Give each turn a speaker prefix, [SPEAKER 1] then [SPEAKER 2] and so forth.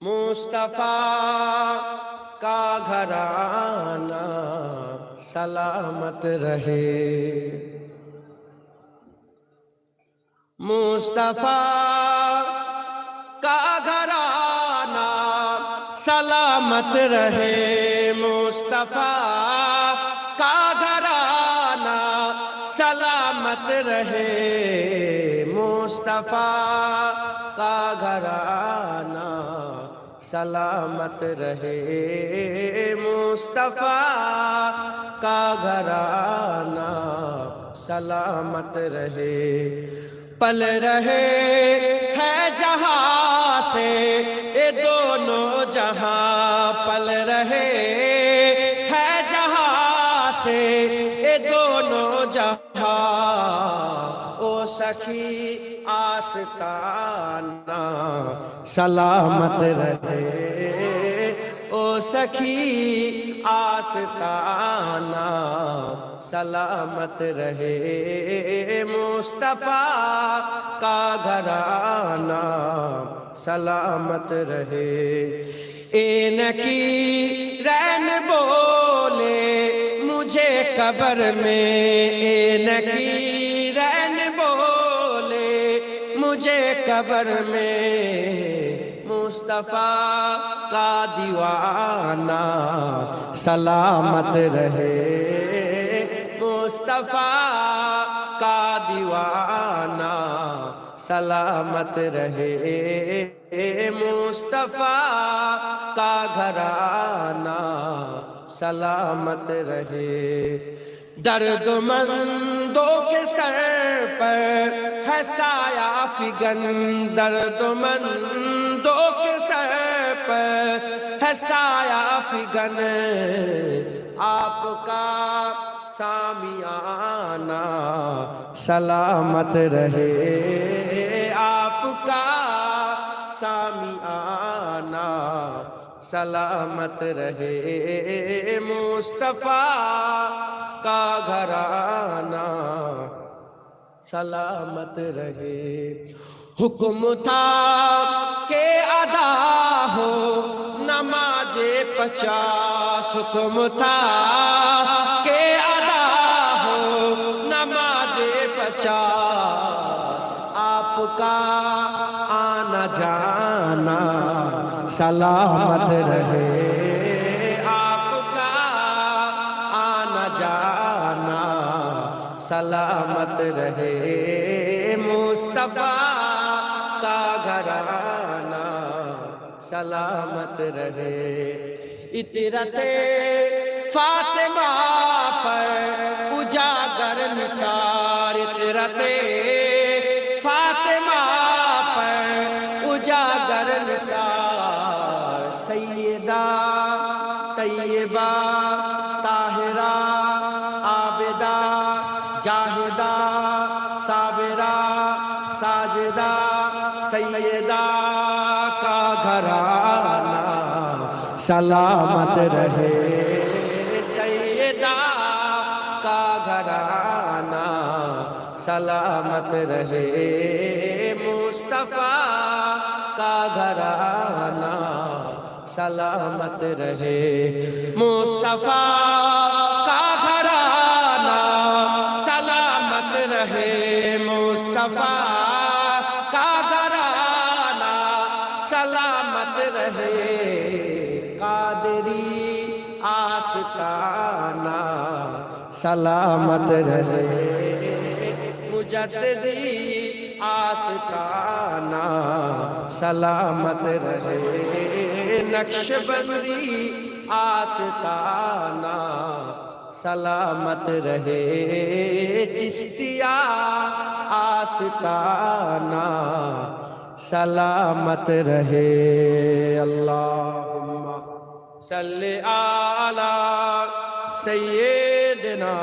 [SPEAKER 1] مصطفیٰ کا گھرانہ سلامت رہے۔ مصطفیٰ کا گھرانہ سلامت رہے۔ مصطفیٰ کا گھرانہ سلامت رہے۔ مصطفیٰ کا گھرانہ سلامت رہے۔ مصطفیٰ کا گھرانہ سلامت رہے۔ پل رہے ہے جہاں سے یہ دونوں جہاں۔ پل رہے ہے جہاں سے دونوں جہاں او سخی آستانہ سلامت رہے او سخی آستانہ سلامت رہے مصطفیٰ کا گھرانہ سلامت رہے این کی رین بولے مجھے قبر میں این بولے، مجھے قبر میں مصطفیٰ کا دیوانہ سلامت رہے۔ مصطفیٰ کا دیوانہ سلامت رہے۔ مصطفیٰ کا گھرانہ سلامت رہے۔ درد مندوں کے سر پر ہے سایہ فگن درد مندوں کے سر پر ہے سایہ فگن آپ کا سامیانہ سلامت رہے۔ آپ کا سامیانہ سلامت رہے۔ مصطفیٰ کا گھرانہ، سلامت رہے۔ حکم تھا کہ ادا ہو، نماز پچاس۔ حکم تھا کہ ادا ہو، نماز پچاس۔ آپ کا آنا جانا سلامت رہے۔ آپ کا آنا جانا سلامت رہے۔ مصطفیٰ کا گھرانہ سلامت رہے۔ اطرت فاطمہ پر اجاگر نثار اطرت اجاگر نثار، سیدہ، طیبہ، طاہرہ، عابدہ، جاہدہ، صابرہ، ساجدہ، سیدہ کا گھرانہ سلامت رہے۔ سیدہ کا گھرانہ سلامت رہے۔ مصطفیٰ کا گھرانہ سلامت رہے۔ مصطفیٰ کا گھرانہ سلامت رہے۔ مصطفیٰ کا گھرانہ سلامت رہے۔ قادری آستانہ سلامت رہے۔ مجددی آستانہ سلامت رہے نقش بندی آستانہ سلامت رہے چستیا آستانہ سلامت رہے اللہم صلی علی سیدنا